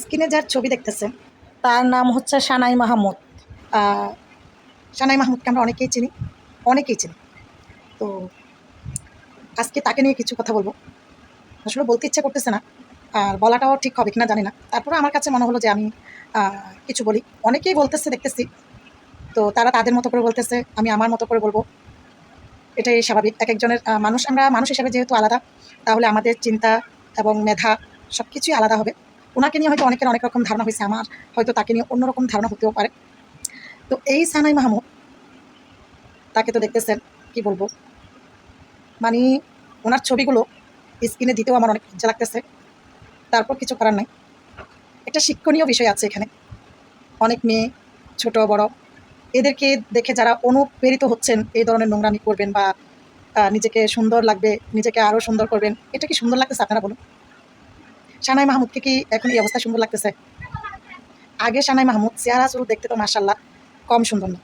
স্ক্রিনে যার ছবি দেখতেছেন তার নাম হচ্ছে সানাই মাহমুদ। সানাই মাহমুদকে আমরা অনেকেই চিনি অনেকেই চিনি। তো আজকে তাকে নিয়ে কিছু কথা বলব। আসলে বলতে ইচ্ছে করতেছে না, আর বলাটাও ঠিক হবে কিনা জানি না। তারপরে আমার কাছে মনে হলো যে আমি কিছু বলি। অনেকেই বলতেছে দেখতেছি, তো তারা তাদের মতো করে বলতেছে, আমি আমার মতো করে বলব। এটাই স্বাভাবিক। এক একজনের মানুষ, আমরা মানুষ হিসেবে যেহেতু আলাদা, তাহলে আমাদের চিন্তা এবং মেধা সব কিছুই আলাদা হবে। ওনাকে নিয়ে হয়তো অনেকের অনেক রকম ধারণা হয়েছে, আমার হয়তো তাকে নিয়ে অন্যরকম ধারণা হতেও পারে। তো এই সানাই মাহমুদ, তাকে তো দেখতেছেন, কি বলব? মানে ওনার ছবিগুলো স্ক্রিনে দিতেও আমার অনেক ইচ্ছা লাগতেছে। তারপর কিছু করার নাই। একটা শিক্ষণীয় বিষয় আছে এখানে। অনেক মেয়ে, ছোট, বড়, এদেরকে দেখে যারা অনুপ্রেরিত হচ্ছেন, এই ধরনের নোংরামি করবেন বা নিজেকে সুন্দর লাগবে, নিজেকে আরও সুন্দর করবেন, এটা কি সুন্দর লাগতেছে আপনারা বলুন? সানাই মাহমুদকে কি এখন এই অবস্থা সুন্দর লাগতেছে? আগে সানাই মাহমুদ, চেহারা চুরু দেখতে তো মাসাল্লাহ কম সুন্দর না?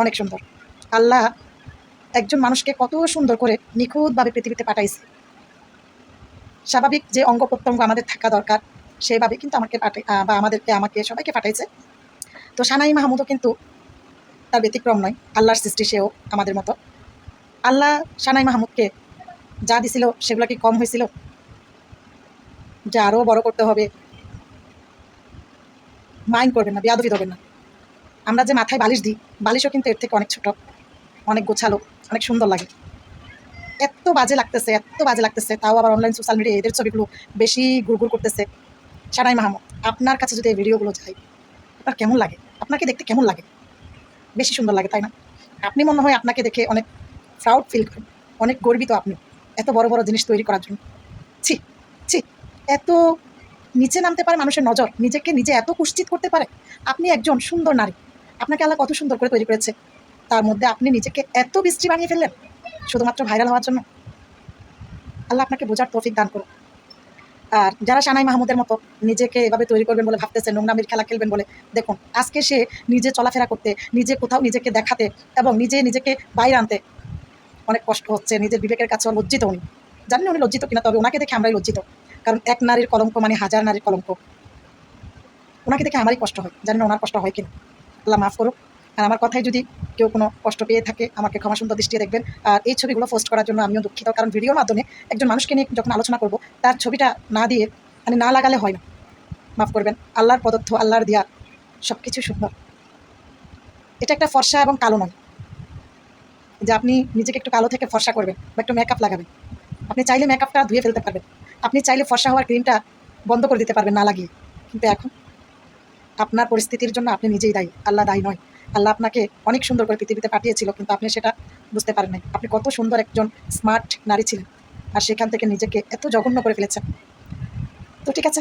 অনেক সুন্দর। আল্লাহ একজন মানুষকে কত সুন্দর করে নিখুঁতভাবে পৃথিবীতে পাঠাইছে। স্বাভাবিক যে অঙ্গ প্রত্যঙ্গ আমাদের থাকা দরকার, সেভাবে কিন্তু আমাকে পাঠাই বা আমাদেরকে, আমাকে সবাইকে পাঠাইছে। তো সানাই মাহমুদও কিন্তু তার ব্যতিক্রম নয়, আল্লাহর সৃষ্টি সেও আমাদের মতো। আল্লাহ সানাই মাহমুদকে যা দিছিল সেগুলো কি কম হয়েছিল? যে আরও বড় করতে হবে। মাইন্ড করবেন না, বিয়াদবি দেবেন না। আমরা যে মাথায় বালিশ দিই, বালিশও কিন্তু এর থেকে অনেক ছোট, অনেক গোছালো, অনেক সুন্দর লাগে। এত বাজে লাগতেছে, এত বাজে লাগতেছে, তাও আবার অনলাইন সোশ্যাল মিডিয়া এদের ছবিগুলো বেশি গুড়গুড় করতেছে। সারাই মাহমুদ, আপনার কাছে যদি এই ভিডিওগুলো যায়, আপনার কেমন লাগে? আপনাকে দেখতে কেমন লাগে? বেশি সুন্দর লাগে, তাই না? আপনি মনে হয় আপনাকে দেখে অনেক প্রাউড ফিল করেন, অনেক গর্বিত আপনি, এত বড় বড় জিনিস তৈরি করার জন্য। এত নিচে নামতে পারে মানুষের নজর, নিজেকে নিজে এত কুষ্ঠিত করতে পারে। আপনি একজন সুন্দর নারী। আপনাকে আল্লাহ কত সুন্দর করে তৈরি করেছে। তার মধ্যে আপনি নিজেকে এত বৃষ্টি বানিয়ে ফেললেন, শুধুমাত্র ভাইরাল হওয়ার জন্য। আল্লাহ আপনাকে বোঝার তৌফিক দান করুন। আর যারা সানাই মাহমুদের মতো নিজেকে এভাবে তৈরি করবেন বলে ভাবতেছে নোংরামির খেলা খেলবেন বলে, দেখুন, আজকে সে নিজে চলাফেরা করতে, নিজে কোথাও নিজেকে দেখাতে এবং নিজে নিজেকে বাইরে আনতে অনেক কষ্ট হচ্ছে। নিজের বিবেকের কাছে লজ্জিত উনি। জানেন উনি লজ্জিত কিনা? তবে ওনাকে দেখে আমরাই লজ্জিত। কারণ এক নারীর কলঙ্ক মানে হাজার নারীর কলঙ্ক। ওনাকে দেখে আমারই কষ্ট হয়, জানি না ওনার কষ্ট হয় কিনা। আল্লাহ মাফ করুক। আর আমার কথায় যদি কেউ কোনো কষ্ট পেয়ে থাকে, আমাকে ক্ষমা সুন্দর দৃষ্টিতে দেখবেন। আর এই ছবিগুলো পোস্ট করার জন্য আমিও দুঃখিত, কারণ ভিডিওর মাধ্যমে একজন মানুষকে নিয়ে যখন আলোচনা করব, তার ছবিটা না দিয়ে মানে না লাগালে হয় না। মাফ করবেন। আল্লাহর প্রদত্ত, আল্লাহর দেয়া সব কিছু সুন্দর। এটা একটা ফর্সা এবং কালো নয়। যে আপনি নিজেকে একটু কালো থেকে ফর্সা করবেন বা একটু মেকআপ লাগাবেন। আপনি চাইলে মেকআপটা ধুয়ে ফেলতে পারবেন। আপনি চাইলে ফর্সা হওয়ার ক্রিমটা বন্ধ করে দিতে পারবেন না লাগিয়ে। কিন্তু এখন আপনার পরিস্থিতির জন্য আপনি নিজেই দায়ী। আল্লাহ দায়ী নয়। আল্লাহ আপনাকে অনেক সুন্দর করে পৃথিবীতে পাঠিয়েছিল, কিন্তু আপনি সেটা বুঝতে পারেন নাই। আপনি কত সুন্দর একজন স্মার্ট নারী ছিলেন আর সেখান থেকে নিজেকে এত জঘন্য করে ফেলেছেন। তো ঠিক আছে,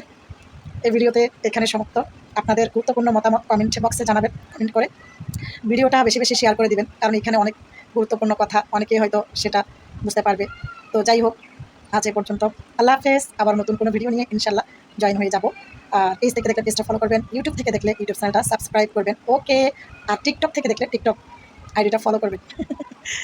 এই ভিডিওতে এখানে সমাপ্ত। আপনাদের গুরুত্বপূর্ণ মতামত কমেন্ট বক্সে জানাবেন কমেন্ট করে। ভিডিওটা বেশি বেশি শেয়ার করে দিবেন, কারণ এখানে অনেক গুরুত্বপূর্ণ কথা, অনেকেই হয়তো সেটা বুঝতে পারবে। তো যাই হোক আজ এ পর্যন্ত। আল্লাহ হাফেজ। আবার নতুন কোনো ভিডিও নিয়ে ইনশাল্লাহ জয়েন হয়ে যাব। পেজ থেকে দেখলে পেজটা ফলো করবেন ইউটিউব থেকে দেখলে ইউটিউব চ্যানেলটা সাবস্ক্রাইব করবেন। ওকে আর টিকটক থেকে দেখলে টিকটক আইডিটা ফলো করবেন।